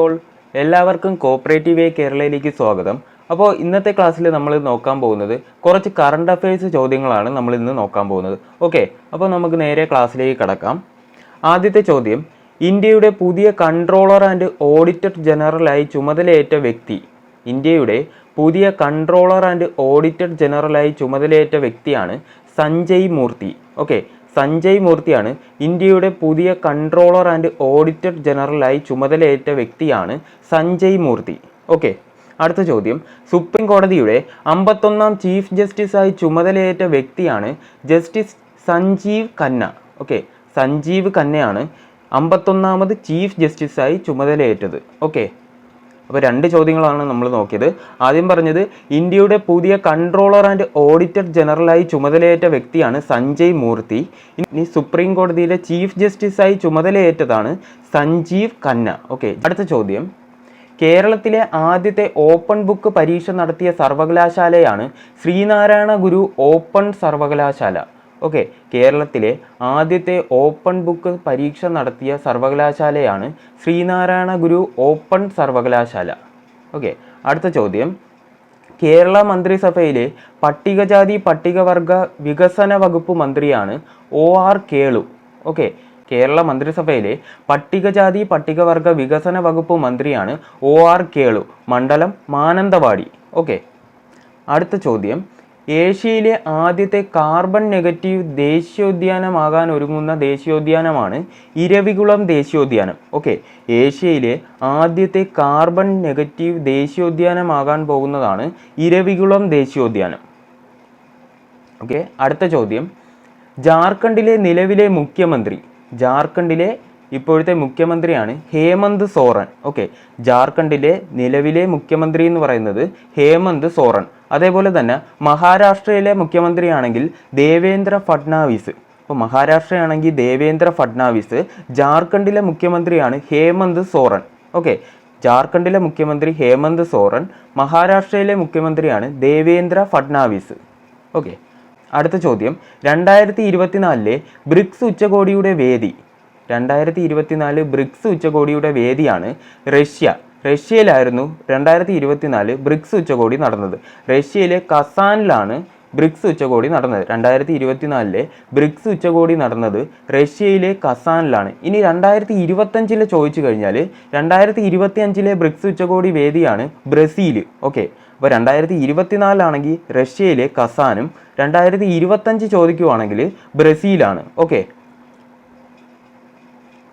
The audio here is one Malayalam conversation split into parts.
ഓൾ എല്ലാവർക്കും കോപ്പറേറ്റീവ് വേ കേരളയിലേക്ക് സ്വാഗതം. അപ്പോൾ ഇന്നത്തെ ക്ലാസ്സിൽ നമ്മൾ നോക്കാൻ പോകുന്നത് കുറച്ച് കറണ്ട് അഫയേഴ്സ് ചോദ്യങ്ങളാണ് നമ്മൾ ഇന്ന് നോക്കാൻ പോകുന്നത്. ഓക്കെ അപ്പോൾ നമുക്ക് നേരെ ക്ലാസ്സിലേക്ക് കടക്കാം. ആദ്യത്തെ ചോദ്യം ഇന്ത്യയുടെ പുതിയ കൺട്രോളർ ആൻഡ് ഓഡിറ്റർ ജനറലായി ചുമതലയേറ്റ വ്യക്തി ഇന്ത്യയുടെ പുതിയ കൺട്രോളർ ആൻഡ് ഓഡിറ്റർ ജനറലായി ചുമതലയേറ്റ വ്യക്തിയാണ് സഞ്ജയ് മൂർത്തി. ഓക്കെ സഞ്ജയ് മൂർത്തിയാണ് ഇന്ത്യയുടെ പുതിയ കൺട്രോളർ ആൻഡ് ഓഡിറ്റർ ജനറലായി ചുമതലയേറ്റ വ്യക്തിയാണ് സഞ്ജയ് മൂർത്തി. ഓക്കെ അടുത്ത ചോദ്യം. സുപ്രീം കോടതിയുടെ അമ്പത്തൊന്നാം ചീഫ് ജസ്റ്റിസായി ചുമതലയേറ്റ വ്യക്തിയാണ് ജസ്റ്റിസ് സഞ്ജീവ് ഖന്ന. ഓക്കെ സഞ്ജീവ് ഖന്നയാണ് അമ്പത്തൊന്നാമത് ചീഫ് ജസ്റ്റിസായി ചുമതലയേറ്റത്. ഓക്കെ അപ്പോൾ രണ്ട് ചോദ്യങ്ങളാണ് നമ്മൾ നോക്കിയത്. ആദ്യം പറഞ്ഞത് ഇന്ത്യയുടെ പുതിയ കൺട്രോളർ ആൻഡ് ഓഡിറ്റർ ജനറലായി ചുമതലയേറ്റ വ്യക്തിയാണ് സഞ്ജയ് മൂർത്തി. ഇനി സുപ്രീം കോടതിയിലെ ചീഫ് ജസ്റ്റിസായി ചുമതലയേറ്റതാണ് സഞ്ജീവ് ഖന്ന. ഓക്കെ അടുത്ത ചോദ്യം. കേരളത്തിലെ ആദ്യത്തെ ഓപ്പൺ ബുക്ക് പരീക്ഷ നടത്തിയ സർവകലാശാലയാണ് ശ്രീനാരായണ ഗുരു ഓപ്പൺ സർവകലാശാല. ഓക്കെ കേരളത്തിലെ ആദ്യത്തെ ഓപ്പൺ ബുക്ക് പരീക്ഷ നടത്തിയ സർവകലാശാലയാണ് ശ്രീനാരായണ ഗുരു ഓപ്പൺ സർവകലാശാല. ഓക്കെ അടുത്ത ചോദ്യം. കേരള മന്ത്രിസഭയിലെ പട്ടികജാതി പട്ടികവർഗ വികസന വകുപ്പ് മന്ത്രിയാണ് O R Kelu. Okay Kerala മന്ത്രിസഭയിലെ പട്ടികജാതി പട്ടികവർഗ വികസന വകുപ്പ് മന്ത്രിയാണ് ഒ ആർ കേളു. മണ്ഡലം മാനന്തവാടി. ഓക്കെ അടുത്ത ചോദ്യം. ഏഷ്യയിലെ ആദ്യത്തെ കാർബൺ നെഗറ്റീവ് ദേശീയോദ്യാനമാകാൻ ഒരുങ്ങുന്ന ദേശീയോദ്യാനമാണ് ഇരവികുളം ദേശീയോദ്യാനം. ഓക്കെ ഏഷ്യയിലെ ആദ്യത്തെ കാർബൺ നെഗറ്റീവ് ദേശീയോദ്യാനമാകാൻ പോകുന്നതാണ് ഇരവികുളം ദേശീയോദ്യാനം. ഓക്കെ അടുത്ത ചോദ്യം. ജാർഖണ്ഡിലെ നിലവിലെ മുഖ്യമന്ത്രി. ജാർഖണ്ഡിലെ ഇപ്പോഴത്തെ മുഖ്യമന്ത്രിയാണ് ഹേമന്ത് സോറൻ. ഓക്കെ ജാർഖണ്ഡിലെ നിലവിലെ മുഖ്യമന്ത്രി എന്ന് പറയുന്നത് ഹേമന്ത് സോറൻ. അതേപോലെ തന്നെ മഹാരാഷ്ട്രയിലെ മുഖ്യമന്ത്രിയാണെങ്കിൽ ദേവേന്ദ്ര ഫഡ്നാവിസ്. ഇപ്പോൾ മഹാരാഷ്ട്രയാണെങ്കിൽ ദേവേന്ദ്ര ഫഡ്നാവിസ് ജാർഖണ്ഡിലെ മുഖ്യമന്ത്രിയാണ് ഹേമന്ത് സോറൻ. ഓക്കെ ജാർഖണ്ഡിലെ മുഖ്യമന്ത്രി ഹേമന്ത് സോറൻ മഹാരാഷ്ട്രയിലെ മുഖ്യമന്ത്രിയാണ് ദേവേന്ദ്ര ഫഡ്നാവിസ്. ഓക്കെ അടുത്ത ചോദ്യം. രണ്ടായിരത്തി ഇരുപത്തിനാലിലെ ബ്രിക്സ് ഉച്ചകോടിയുടെ വേദി. രണ്ടായിരത്തി ഇരുപത്തിനാല് ബ്രിക്സ് ഉച്ചകോടിയുടെ വേദിയാണ് റഷ്യ. റഷ്യയിലായിരുന്നു രണ്ടായിരത്തി ഇരുപത്തിനാല് ബ്രിക്സ് ഉച്ചകോടി നടന്നത്. റഷ്യയിലെ കസാനിലാണ് ബ്രിക്സ് ഉച്ചകോടി നടന്നത്. രണ്ടായിരത്തി ഇരുപത്തിനാലിലെ ബ്രിക്സ് ഉച്ചകോടി നടന്നത് റഷ്യയിലെ കസാനിലാണ്. ഇനി രണ്ടായിരത്തി ഇരുപത്തഞ്ചിലെ ചോദിച്ചു കഴിഞ്ഞാൽ രണ്ടായിരത്തി ഇരുപത്തി അഞ്ചിലെ ബ്രിക്സ് ഉച്ചകോടി വേദിയാണ് ബ്രസീൽ ഓക്കെ. അപ്പോൾ രണ്ടായിരത്തി ഇരുപത്തിനാലാണെങ്കിൽ റഷ്യയിലെ കസാനും രണ്ടായിരത്തി ഇരുപത്തഞ്ച് ചോദിക്കുവാണെങ്കിൽ ബ്രസീലാണ്. ഓക്കെ.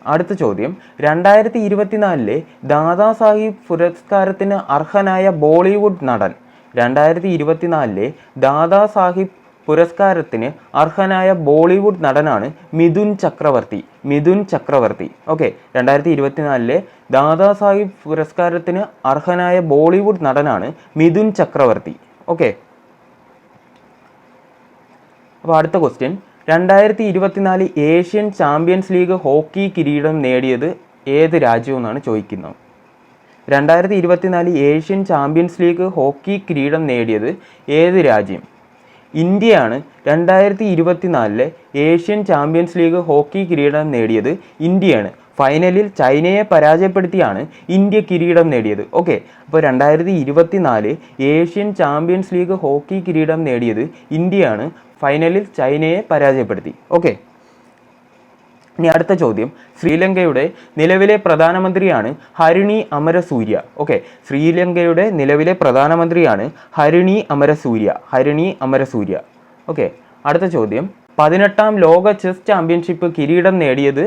അടുത്ത ചോദ്യം. രണ്ടായിരത്തി ഇരുപത്തിനാലിലെ ദാദാ സാഹിബ് പുരസ്കാരത്തിന് അർഹനായ ബോളിവുഡ് നടൻ. രണ്ടായിരത്തി ഇരുപത്തിനാലിലെ ദാദാ സാഹിബ് പുരസ്കാരത്തിന് അർഹനായ ബോളിവുഡ് നടനാണ് മിഥുൻ ചക്രവർത്തി. മിഥുൻ ചക്രവർത്തി. ഓക്കെ. രണ്ടായിരത്തി ഇരുപത്തിനാലിലെ ദാദാ സാഹിബ് പുരസ്കാരത്തിന് അർഹനായ ബോളിവുഡ് നടനാണ് മിഥുൻ ചക്രവർത്തി. ഓക്കെ. അപ്പോൾ അടുത്ത ക്വസ്റ്റ്യൻ രണ്ടായിരത്തി ഇരുപത്തിനാല് ഏഷ്യൻ ചാമ്പ്യൻസ് ലീഗ് ഹോക്കി കിരീടം നേടിയത് ഏത് രാജ്യമെന്നാണ് ചോദിക്കുന്നത്. രണ്ടായിരത്തി ഇരുപത്തിനാല് ഏഷ്യൻ ചാമ്പ്യൻസ് ലീഗ് ഹോക്കി കിരീടം നേടിയത് ഏത് രാജ്യം? ഇന്ത്യയാണ് രണ്ടായിരത്തി ഇരുപത്തിനാലിലെ ഏഷ്യൻ ചാമ്പ്യൻസ് ലീഗ് ഹോക്കി കിരീടം നേടിയത് ഇന്ത്യയാണ്. ഫൈനലിൽ ചൈനയെ പരാജയപ്പെടുത്തിയാണ് ഇന്ത്യ കിരീടം നേടിയത്. ഓക്കെ അപ്പോൾ രണ്ടായിരത്തി ഇരുപത്തിനാല് ഏഷ്യൻ ചാമ്പ്യൻസ് ലീഗ് ഹോക്കി കിരീടം നേടിയത് ഇന്ത്യയാണ്. ഫൈനലിൽ ചൈനയെ പരാജയപ്പെടുത്തി. ഓക്കെ ഇനി അടുത്ത ചോദ്യം. ശ്രീലങ്കയുടെ നിലവിലെ പ്രധാനമന്ത്രിയാണ് ഹരിണി അമരസൂര്യ. ഓക്കെ ശ്രീലങ്കയുടെ നിലവിലെ പ്രധാനമന്ത്രിയാണ് ഹരിണി അമരസൂര്യ. ഹരിണി അമരസൂര്യ. ഓക്കെ അടുത്ത ചോദ്യം. പതിനെട്ടാം ലോക ചെസ് ചാമ്പ്യൻഷിപ്പ് കിരീടം നേടിയത്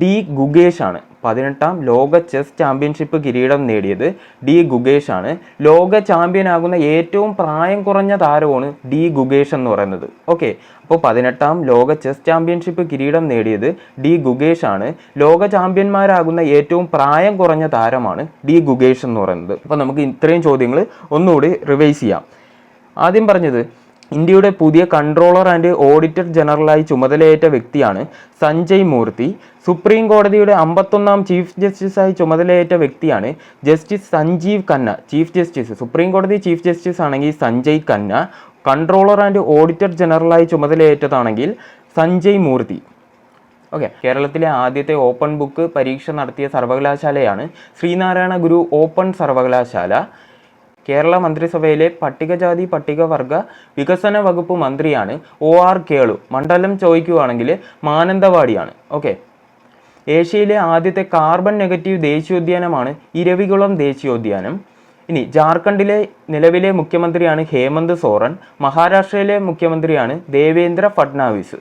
ഡി ഗുഗേഷ് ആണ്. പതിനെട്ടാം ലോക ചെസ് ചാമ്പ്യൻഷിപ്പ് കിരീടം നേടിയത് ഡി ഗുഗേഷ് ആണ്. ലോക ചാമ്പ്യനാകുന്ന ഏറ്റവും പ്രായം കുറഞ്ഞ താരമാണ് ഡി ഗുഗേഷ് എന്ന് പറയുന്നത്. ഓക്കെ അപ്പോൾ പതിനെട്ടാം ലോക ചെസ് ചാമ്പ്യൻഷിപ്പ് കിരീടം നേടിയത് ഡി ഗുഗേഷ് ആണ്. ലോക ചാമ്പ്യന്മാരാകുന്ന ഏറ്റവും പ്രായം കുറഞ്ഞ താരമാണ് ഡി ഗുഗേഷ് എന്ന് പറയുന്നത്. അപ്പോൾ നമുക്ക് ഇത്രയും ചോദ്യങ്ങൾ ഒന്നുകൂടി റിവൈസ് ചെയ്യാം. ആദ്യം പറഞ്ഞത് ഇന്ത്യയുടെ പുതിയ കൺട്രോളർ ആൻഡ് ഓഡിറ്റർ ജനറലായി ചുമതലയേറ്റ വ്യക്തിയാണ് സഞ്ജയ് മൂർത്തി. സുപ്രീം കോടതിയുടെ അമ്പത്തൊന്നാം ചീഫ് ജസ്റ്റിസായി ചുമതലയേറ്റ വ്യക്തിയാണ് justice Sanjiv Khanna. Chief justice supreme കോടതി ചീഫ് ജസ്റ്റിസ് ആണെങ്കിൽ Sanjay Khanna controller and auditor ജനറലായി ചുമതലയേറ്റതാണെങ്കിൽ സഞ്ജയ് മൂർത്തി. ഓക്കെ കേരളത്തിലെ ആദ്യത്തെ ഓപ്പൺ ബുക്ക് പരീക്ഷ നടത്തിയ സർവകലാശാലയാണ് ശ്രീനാരായണ ഗുരു ഓപ്പൺ സർവകലാശാല. കേരള മന്ത്രിസഭയിലെ പട്ടികജാതി പട്ടികവർഗ വികസന വകുപ്പ് മന്ത്രിയാണ് ഒ ആർ കേളു. മണ്ഡലം ചോദിക്കുകയാണെങ്കിൽ മാനന്തവാടിയാണ്. ഓക്കെ. ഏഷ്യയിലെ ആദ്യത്തെ കാർബൺ നെഗറ്റീവ് ദേശീയോദ്യാനമാണ് ഇരവികുളം ദേശീയോദ്യാനം. ഇനി ജാർഖണ്ഡിലെ നിലവിലെ മുഖ്യമന്ത്രിയാണ് ഹേമന്ത് സോറൻ. മഹാരാഷ്ട്രയിലെ മുഖ്യമന്ത്രിയാണ് ദേവേന്ദ്ര ഫഡ്നാവിസ്.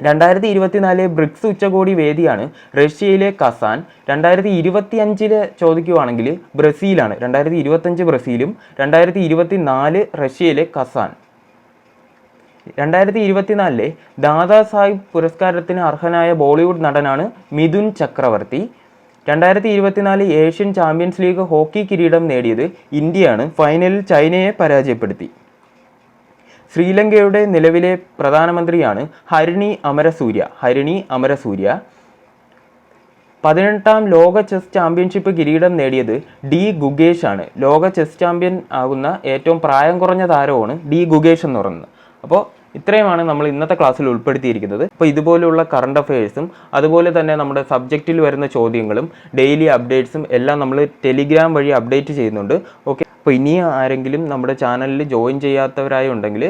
രണ്ടായിരത്തി ഇരുപത്തിനാല് ബ്രിക്സ് ഉച്ചകോടി വേദിയാണ് റഷ്യയിലെ കസാൻ. രണ്ടായിരത്തി ഇരുപത്തി അഞ്ചിൽ ചോദിക്കുവാണെങ്കിൽ ബ്രസീലാണ്. രണ്ടായിരത്തി ഇരുപത്തഞ്ച് ബ്രസീലും രണ്ടായിരത്തി ഇരുപത്തി നാല് റഷ്യയിലെ കസാൻ. രണ്ടായിരത്തി ഇരുപത്തിനാലിലെ ദാദാ സാഹിബ് പുരസ്കാരത്തിന് അർഹനായ ബോളിവുഡ് നടനാണ് മിഥുൻ ചക്രവർത്തി. രണ്ടായിരത്തി ഇരുപത്തിനാല് ഏഷ്യൻ ചാമ്പ്യൻസ് ലീഗ് ഹോക്കി കിരീടം നേടിയത് ഇന്ത്യയാണ്. ഫൈനലിൽ ചൈനയെ പരാജയപ്പെടുത്തി. ശ്രീലങ്കയുടെ നിലവിലെ പ്രധാനമന്ത്രിയാണ് ഹരിണി അമരസൂര്യ. ഹരിണി അമരസൂര്യ പതിനെട്ടാം ലോക ചെസ് ചാമ്പ്യൻഷിപ്പ് കിരീടം നേടിയത് ഡി ഗുഗേഷ് ആണ് ലോക ചെസ് ചാമ്പ്യൻ ആകുന്ന ഏറ്റവും പ്രായം കുറഞ്ഞ താരമാണ് ഡി ഗുഗേഷ് എന്ന് പറയുന്നത്. അപ്പോൾ ഇത്രയുമാണ് നമ്മൾ ഇന്നത്തെ ക്ലാസ്സിൽ ഉൾപ്പെടുത്തിയിരിക്കുന്നത്. അപ്പോൾ ഇതുപോലെയുള്ള കറണ്ട് അഫയേഴ്സും അതുപോലെ തന്നെ നമ്മുടെ സബ്ജക്റ്റിൽ വരുന്ന ചോദ്യങ്ങളും ഡെയിലി അപ്ഡേറ്റ്സും എല്ലാം നമ്മൾ ടെലിഗ്രാം വഴി അപ്ഡേറ്റ് ചെയ്യുന്നുണ്ട്. ഓക്കെ അപ്പോൾ ഇനി ആരെങ്കിലും നമ്മുടെ ചാനലിൽ ജോയിൻ ചെയ്യാത്തവരായി ഉണ്ടെങ്കിൽ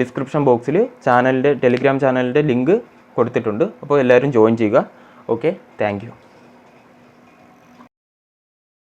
ഡിസ്ക്രിപ്ഷൻ ബോക്സിൽ ചാനലിന്റെ ടെലിഗ്രാം ചാനലിന്റെ ലിങ്ക് കൊടുത്തിട്ടുണ്ട്. അപ്പോൾ എല്ലാവരും ജോയിൻ ചെയ്യുക. Okay thank